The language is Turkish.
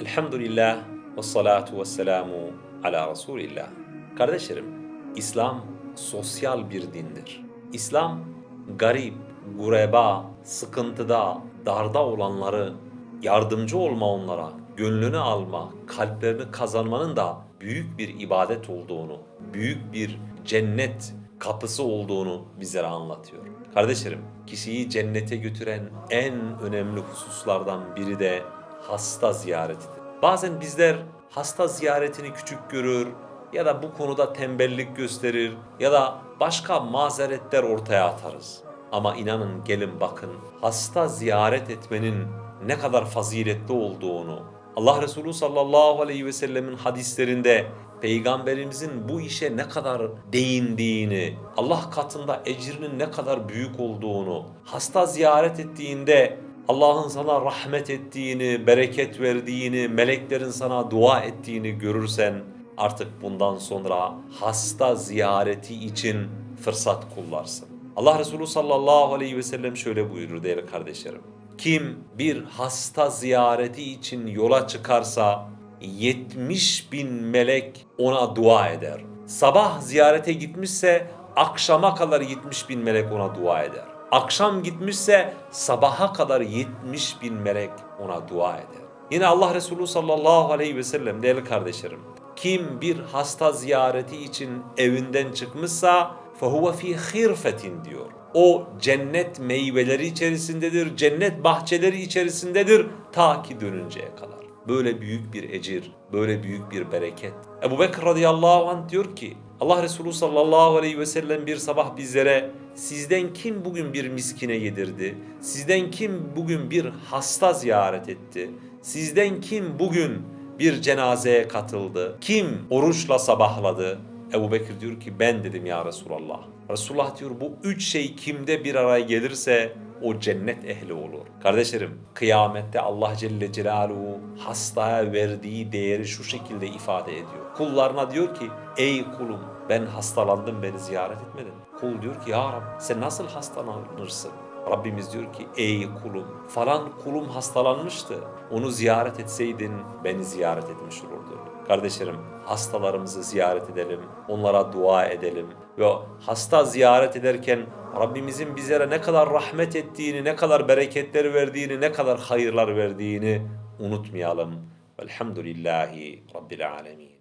Elhamdülillah ve salatu ve selamu ala Resulillah. Kardeşlerim, İslam sosyal bir dindir. İslam garip, gureba, sıkıntıda, darda olanları yardımcı olma onlara, gönlünü alma, kalplerini kazanmanın da büyük bir ibadet olduğunu, büyük bir cennet kapısı olduğunu bizlere anlatıyor. Kardeşlerim, kişiyi cennete götüren en önemli hususlardan biri de hasta ziyaretidir. Bazen bizler hasta ziyaretini küçük görür ya da bu konuda tembellik gösterir ya da başka mazeretler ortaya atarız. Ama inanın gelin bakın hasta ziyaret etmenin ne kadar faziletli olduğunu, Allah Resulü sallallahu aleyhi ve sellemin hadislerinde Peygamberimizin bu işe ne kadar değindiğini, Allah katında ecrinin ne kadar büyük olduğunu, hasta ziyaret ettiğinde Allah'ın sana rahmet ettiğini, bereket verdiğini, meleklerin sana dua ettiğini görürsen artık bundan sonra hasta ziyareti için fırsat kullarsın. Allah Resulü sallallahu aleyhi ve sellem şöyle buyurur değerli kardeşlerim. Kim bir hasta ziyareti için yola çıkarsa 70 bin melek ona dua eder. Sabah ziyarete gitmişse akşama kadar 70 bin melek ona dua eder. Akşam gitmişse sabaha kadar 70 bin melek ona dua eder. Yine Allah Resulü sallallahu aleyhi ve sellem değerli kardeşlerim. Kim bir hasta ziyareti için evinden çıkmışsa فَهُوَ ف۪ي خِرْفَةٍ diyor. O cennet meyveleri içerisindedir, cennet bahçeleri içerisindedir ta ki dönünceye kadar. Böyle büyük bir ecir, böyle büyük bir bereket. Ebu Bekir radıyallahu anh diyor ki Allah Resulü sallallahu aleyhi ve sellem bir sabah bizlere sizden kim bugün bir miskine yedirdi? Sizden kim bugün bir hasta ziyaret etti? Sizden kim bugün bir cenazeye katıldı? Kim oruçla sabahladı? Ebu Bekir diyor ki ben dedim ya Resulallah. Resulullah diyor bu üç şey kimde bir araya gelirse o cennet ehli olur. Kardeşlerim kıyamette Allah Celle Celaluhu hastaya verdiği değeri şu şekilde ifade ediyor. Kullarına diyor ki ey kulum ben hastalandım beni ziyaret etmedin. Kul diyor ki ya Rab sen nasıl hastalanırsın? Rabbimiz diyor ki ey kulum falan kulum hastalanmıştı. Onu ziyaret etseydin beni ziyaret etmiş olurdun. Kardeşlerim hastalarımızı ziyaret edelim, onlara dua edelim ve hasta ziyaret ederken Rabbimizin bizlere ne kadar rahmet ettiğini, ne kadar bereketler verdiğini, ne kadar hayırlar verdiğini unutmayalım. Velhamdülillahi Rabbil Alemin.